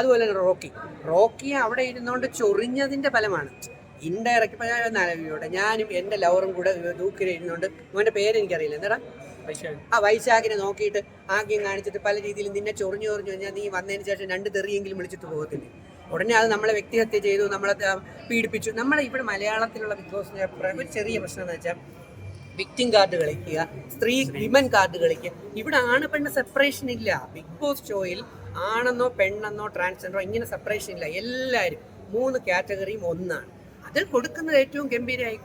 അതുപോലെ തന്നെ Rocky. Rocky അവിടെ ഇരുന്നുകൊണ്ട് ചൊറിഞ്ഞതിന്റെ ഫലമാണ്. ഇൻഡയറക്റ്റ് ഇപ്പം ഞാൻ ആലോചിക്കട്ടെ ഞാനും എന്റെ ലവറും കൂടെ ദൂക്കിൽ ഇരുന്നുകൊണ്ട് മോന്റെ പേര് എനിക്കറിയില്ല. എന്താടാ? ആ വൈശാഖിനെ നോക്കിയിട്ട് ആകെയും കാണിച്ചിട്ട് പല രീതിയിലും നിന്നെ ചൊറിഞ്ഞു ചൊറിഞ്ഞു കഴിഞ്ഞാൽ നീ വന്നതിന് ശേഷം രണ്ട് തെറിയെങ്കിലും വിളിച്ചിട്ട് പോകത്തില്ലേ? ഉടനെ അത് നമ്മളെ വ്യക്തിഹത്യ ചെയ്തു നമ്മളെ പീഡിപ്പിച്ചു. നമ്മളെ ഇവിടെ മലയാളത്തിലുള്ള ബിഗ് ബോസ് ഒരു ചെറിയ പ്രശ്നം എന്ന് വെച്ചാൽ വിക്ടിം കാർഡ് കളിക്കുക സ്ത്രീ വിമൻ കാർഡ് കളിക്കുക. ഇവിടെ ആണ് പെണ്ണ സെപ്പറേഷൻ ഇല്ല ബിഗ് ബോസ് ഷോയിൽ ആണെന്നോ പെണ്ണെന്നോ ട്രാൻസ്ജെൻഡറോ ഇങ്ങനെ സെപ്പറേഷൻ ഇല്ല. എല്ലാവരും മൂന്ന് കാറ്റഗറിയും ഒന്നാണ്. അത് കൊടുക്കുന്നത് ഏറ്റവും ഗംഭീരമായി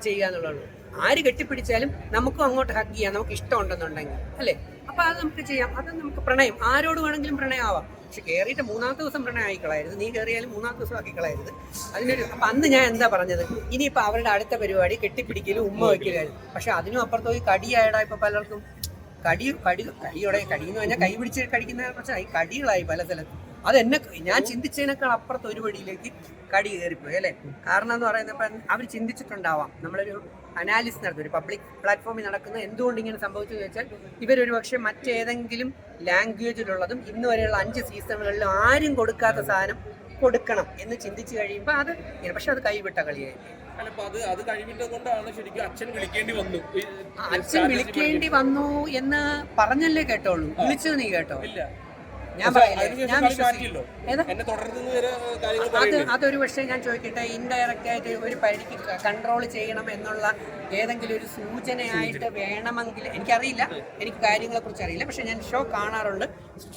ചെയ്യുക എന്നുള്ളതാണ് ആര് കെട്ടിപ്പിടിച്ചാലും നമുക്കും അങ്ങോട്ട് ഹഗ് ചെയ്യാം. നമുക്ക് ഇഷ്ടമുണ്ടെന്നുണ്ടെങ്കിൽ. അല്ലേ? അപ്പൊ അത് നമുക്ക് ചെയ്യാം. അത് നമുക്ക് പ്രണയം. ആരോട് വേണമെങ്കിലും പ്രണയമാവാം. പക്ഷെ കയറിയിട്ട് മൂന്നാമത്തെ ദിവസം പ്രണയം ആയിക്കളായിരുന്നു നീ കയറിയാലും മൂന്നാമത്തെ ദിവസം ആക്കിക്കളായിരുന്നു അതിനൊരു അപ്പൊ അന്ന് ഞാൻ എന്താ പറഞ്ഞത്? ഇനിയിപ്പോ അവരുടെ അടുത്ത പരിപാടി കെട്ടിപ്പിടിക്കലും ഉമ്മ വയ്ക്കലായിരുന്നു പക്ഷെ അതിനും അപ്പുറത്ത് പോയി കടിയായടാ ഇപ്പൊ പലർക്കും. കടി കടി കടിയോടെ കടി എന്ന് പറഞ്ഞാൽ കൈ പിടിച്ച് കടിക്കുന്ന പ്രശ്നമായി കടികളായി പല സ്ഥലത്തും. അത് എന്നെ ഞാൻ ചിന്തിച്ചതിനേക്കാൾ അപ്പുറത്ത് ഒരു വഴിയിലേക്ക് കടി കയറിപ്പോയി അല്ലേ? കാരണം എന്ന് പറയുന്നത് ഇപ്പം അവർ ചിന്തിച്ചിട്ടുണ്ടാവാം. നമ്മളൊരു അനാലിസിസ് നടത്തും. ഒരു പബ്ലിക് പ്ലാറ്റ്ഫോമിൽ നടക്കുന്ന എന്തുകൊണ്ട് ഇങ്ങനെ സംഭവിച്ചു ചോദിച്ചാൽ ഇവരൊരു പക്ഷേ മറ്റേതെങ്കിലും ലാംഗ്വേജിലുള്ളതും ഇന്ന് വരെയുള്ള അഞ്ച് സീസണുകളിലും ആരും കൊടുക്കാത്ത സാധനം കൊടുക്കണം എന്ന് ചിന്തിച്ചു കഴിയുമ്പോൾ അത് പക്ഷെ അത് കൈവിട്ട കളിയായി. അച്ഛൻ വിളിക്കേണ്ടി വന്നു. അച്ഛൻ വിളിക്കേണ്ടി വന്നു എന്ന് പറഞ്ഞല്ലേ കേട്ടോളൂ. വിളിച്ചത് നീ കേട്ടോ? ഇല്ല. ഞാൻ പറയില്ലേ? ഞാൻ അത് അതൊരു പക്ഷേ ഞാൻ ചോദിക്കട്ടെ ഇൻഡയറക്റ്റ് ആയിട്ട് ഒരു പരിധിക്ക് കൺട്രോൾ ചെയ്യണം എന്നുള്ള ഏതെങ്കിലും ഒരു സൂചനയായിട്ട് വേണമെങ്കിൽ എനിക്കറിയില്ല. എനിക്ക് കാര്യങ്ങളെ കുറിച്ച് അറിയില്ല പക്ഷെ ഞാൻ ഷോ കാണാറുണ്ട്.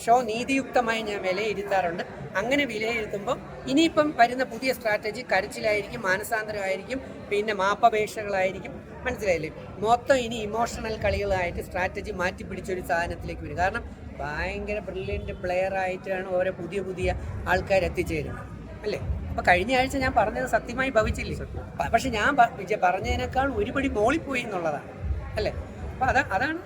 ഷോ നീതിയുക്തമായി ഞാൻ വിലയിരുത്താറുണ്ട്. അങ്ങനെ വിലയിരുത്തുമ്പോൾ ഇനിയിപ്പം വരുന്ന പുതിയ സ്ട്രാറ്റജി കരച്ചിലായിരിക്കും മാനസാന്തരമായിരിക്കും പിന്നെ മാപ്പപേക്ഷകളായിരിക്കും. മനസ്സിലായില്ലേ? മൊത്തം ഇനി ഇമോഷണൽ കളികളായിട്ട് സ്ട്രാറ്റജി മാറ്റി പിടിച്ചൊരു സാധനത്തിലേക്ക് വരും. കാരണം ഭയങ്കര ബ്രില്യന്റ് പ്ലെയർ ആയിട്ടാണ് ഓരോ പുതിയ പുതിയ ആൾക്കാർ എത്തിച്ചേരുന്നത്. അല്ലേ? അപ്പൊ കഴിഞ്ഞ ആഴ്ച ഞാൻ പറഞ്ഞത് സത്യമായി ഭവിച്ചില്ലേ? പക്ഷേ ഞാൻ പറഞ്ഞതിനേക്കാൾ ഒരുപടി മോളിപ്പോയി എന്നുള്ളതാണ്. അല്ലേ? അപ്പൊ അതാ അതാണ്